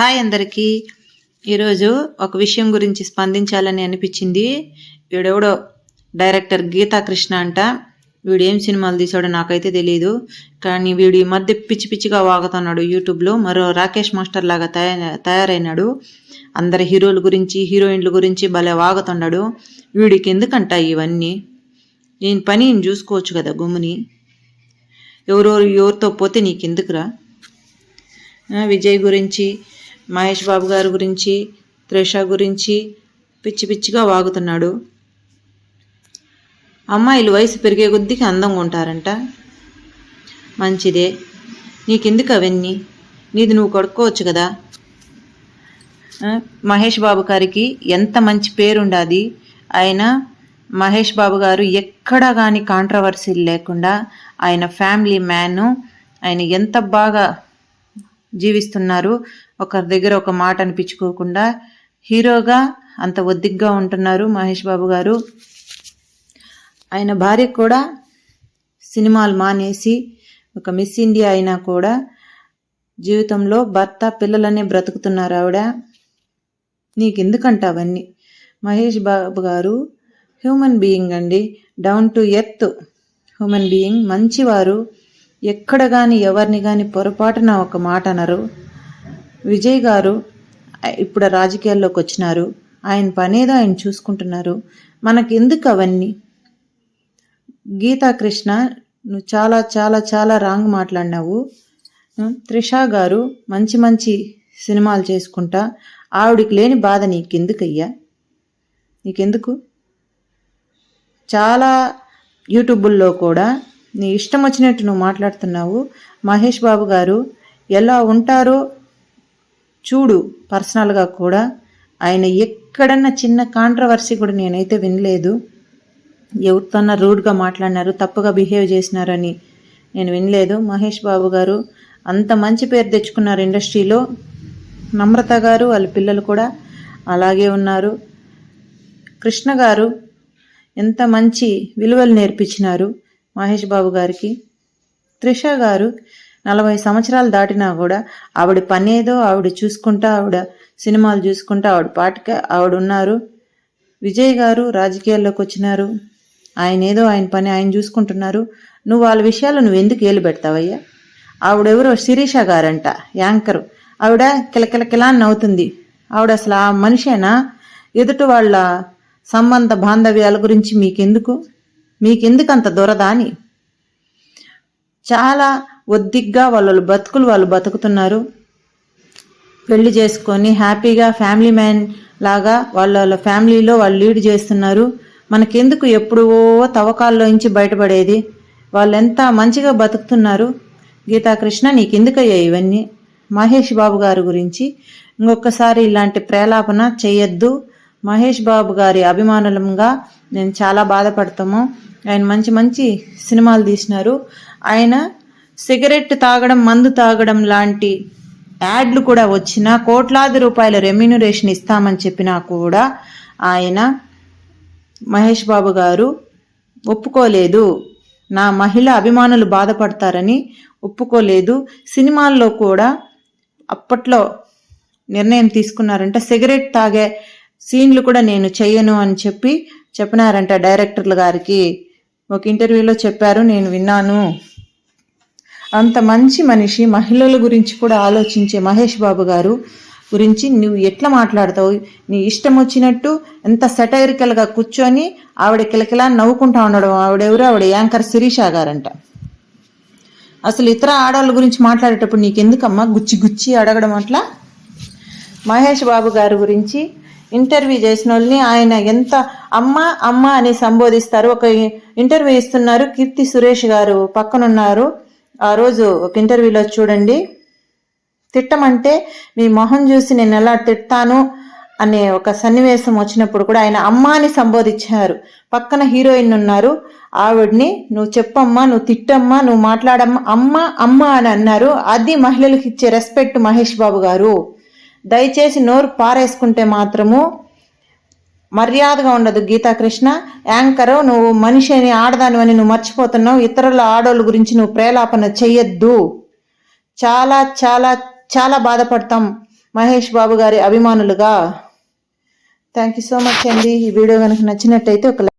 Hi అందరికీ. ఈరోజు ఒక విషయం గురించి స్పందించాలని అనిపించింది. వీడెవడో? డైరెక్టర్ గీతాకృష్ణ అంట. వీడు ఏం సినిమాలు తీసాడో నాకైతే తెలియదు కానీ వీడు ఈ మధ్య పిచ్చి పిచ్చిగా వాగుతున్నాడు యూట్యూబ్లో. మరో రాకేష్ మాస్టర్ లాగా తయా తయారైనాడు. అందరి హీరోల గురించి హీరోయిన్ల గురించి భలే వాగుతున్నాడు. వీడికి ఎందుకంట ఇవన్నీ? నేను పని చూసుకోవచ్చు కదా గుమ్ముని. ఎవరెవరు ఎవరితో పోతే నీకెందుకురా? విజయ్ గురించి మహేష్ బాబు గారి గురించి త్రిష గురించి పిచ్చి పిచ్చిగా వాగుతున్నాడు. అమ్మాయిలు వయసు పెరిగే కొద్దికి అందంగా ఉంటారంట. మంచిదే. నీకెందుకు అవన్నీ? నీది నువ్వు కొడుకోవచ్చు కదా. మహేష్ బాబు గారికి ఎంత మంచి పేరుండాది. ఆయన మహేష్ బాబు గారు ఎక్కడా కానీ కాంట్రవర్సీ లేకుండా ఆయన ఫ్యామిలీ మ్యాన్ ఆయన ఎంత బాగా జీవిస్తున్నారు. ఒకరి దగ్గర ఒక మాట అనిపించుకోకుండా హీరోగా అంత ఒద్దిగ్గా ఉంటున్నారు మహేష్ బాబు గారు. ఆయన భార్య కూడా సినిమాలు మానేసి ఒక మిస్ ఇండియా అయినా కూడా జీవితంలో భర్త పిల్లలనే బ్రతుకుతున్నారు ఆవిడ. నీకెందుకంట అవన్నీ? మహేష్ బాబు గారు హ్యూమన్ బీయింగ్ అండి. Down to earth human being. మంచివారు. ఎక్కడ కానీ ఎవరిని కానీ పొరపాటున ఒక మాట అనరు. విజయ్ గారు ఇప్పుడు రాజకీయాల్లోకి వచ్చినారు. ఆయన పనేదో ఆయన చూసుకుంటున్నారు. మనకెందుకు అవన్నీ? గీతా కృష్ణ నువ్వు చాలా చాలా చాలా రాంగ్ మాట్లాడినావు. త్రిష గారు మంచి మంచి సినిమాలు చేసుకుంటా. ఆవిడికి లేని బాధ నీకెందుకయ్యా? నీకెందుకు? చాలా యూట్యూబుల్లో కూడా నీ ఇష్టం వచ్చినట్టు నువ్వు మాట్లాడుతున్నావు. మహేష్ బాబు గారు ఎలా ఉంటారో చూడు పర్సనల్గా కూడా. ఆయన ఎక్కడన్నా చిన్న కాంట్రవర్సీ కూడా నేనైతే వినలేదు. ఎవరితోన్నా రూడ్గా మాట్లాడినారు తప్పుగా బిహేవ్ చేసినారని నేను వినలేదు. మహేష్ బాబు గారు అంత మంచి పేరు తెచ్చుకున్నారు ఇండస్ట్రీలో. నమ్రత గారు వాళ్ళ పిల్లలు కూడా అలాగే ఉన్నారు. కృష్ణ గారు ఎంత మంచి విలువలు నేర్పించినారు. మహేష్ బాబు గారికి. త్రిష గారు నలభై సంవత్సరాలు దాటినా కూడా ఆవిడ పనేదో ఆవిడ చూసుకుంటా ఆవిడ సినిమాలు చూసుకుంటా ఆవిడ పాటక ఆవిడ ఉన్నారు విజయ్ గారు రాజకీయాల్లోకి వచ్చినారు. ఆయన ఏదో ఆయన పని ఆయన చూసుకుంటున్నారు. నువ్వు వాళ్ళ విషయాలు నువ్వు ఎందుకు ఏలు పెడతావయ్యా? ఆవిడెవరో శిరీష గారంట యాంకరు. ఆవిడ కిలకిలకిలా అని నవ్వుతుంది. ఆవిడ అసలు ఆ మనిషేనా? ఎదుటి వాళ్ళ సంబంధ బాంధవ్యాల గురించి మీకెందుకు? మీకెందుకంత అంత దురద అని. చాలా ఒద్దిగ్గా వాళ్ళ బతుకులు వాళ్ళు బతుకుతున్నారు. పెళ్ళి చేసుకొని హ్యాపీగా ఫ్యామిలీ మ్యాన్ లాగా వాళ్ళ వాళ్ళ ఫ్యామిలీలో వాళ్ళు లీడ్ చేస్తున్నారు. మనకెందుకు ఎప్పుడో తవ్వకాల్లోంచి బయటపడేది? వాళ్ళెంత మంచిగా బతుకుతున్నారు? గీతాకృష్ణ నీకెందుకయ్యా ఇవన్నీ? మహేష్ బాబు గారి గురించి ఇంకొకసారి ఇలాంటి ప్రేలాపన చేయొద్దు. మహేష్ బాబు గారి అభిమానులంగా నేను చాలా బాధపడతాము. ఆయన మంచి మంచి సినిమాలు తీసినారు. ఆయన సిగరెట్ తాగడం మందు తాగడం లాంటి యాడ్లు కూడా వచ్చినా కోట్లాది రూపాయల రెమ్యూనరేషన్ ఇస్తామని చెప్పినా కూడా ఆయన మహేష్ బాబు గారు ఒప్పుకోలేదు. నా మహిళ అభిమానులు బాధపడతారని ఒప్పుకోలేదు. సినిమాల్లో కూడా అప్పట్లో నిర్ణయం తీసుకున్నారంట సిగరెట్ తాగే సీన్లు కూడా నేను చెయ్యను అని చెప్పి చెప్పినారంట డైరెక్టర్లు గారికి. ఒక ఇంటర్వ్యూలో చెప్పారు నేను విన్నాను. అంత మంచి మనిషి మహిళల గురించి కూడా ఆలోచించే మహేష్ బాబు గారు గురించి నువ్వు ఎట్లా మాట్లాడతావు? నీ ఇష్టం వచ్చినట్టు ఎంత సెటైరికల్గా కూర్చొని ఆవిడ కిలకిలా నవ్వుకుంటా ఉండడం ఆవిడెవరు? ఆవిడ యాంకర్ శిరీష గారంట. అసలు ఇతర ఆడవాళ్ళ గురించి మాట్లాడేటప్పుడు నీకెందుకమ్మా గుచ్చి గుచ్చి అడగడం అట్లా? మహేష్ బాబు గారి గురించి ఇంటర్వ్యూ చేసిన వాళ్ళని ఆయన ఎంత అమ్మ అమ్మ అని సంబోధిస్తారు. ఒక ఇంటర్వ్యూ ఇస్తున్నారు కీర్తి సురేష్ గారు. పక్కనున్నారు. ఆ రోజు ఒక ఇంటర్వ్యూలో చూడండి. తిట్టమంటే మీ మొహం చూసి నేను ఎలా తిట్టాను అనే ఒక సన్నివేశం వచ్చినప్పుడు కూడా ఆయన అమ్మ అని సంబోధించారు. పక్కన హీరోయిన్ ఉన్నారు. ఆవిడ్ని నువ్వు చెప్పమ్మా నువ్వు తిట్టమ్మా నువ్వు మాట్లాడమ్మా అమ్మ అమ్మ అని అన్నారు. అది మహిళలకు ఇచ్చే రెస్పెక్ట్ మహేష్ బాబు గారు. దయచేసి నోరు పారేసుకుంటే మాత్రము మర్యాదగా ఉండదు గీతాకృష్ణ యాంకరు నువ్వు మనిషి అని ఆడదానివని నువ్వు మర్చిపోతున్నావు. ఇతరుల ఆడోళ్ళ గురించి నువ్వు ప్రేలాపన చెయ్యొద్దు. చాలా చాలా చాలా బాధపడతాం మహేష్ బాబు గారి అభిమానులుగా. థ్యాంక్ యూ సో మచ్ అండి. ఈ వీడియో కనుక నచ్చినట్టయితే ఒక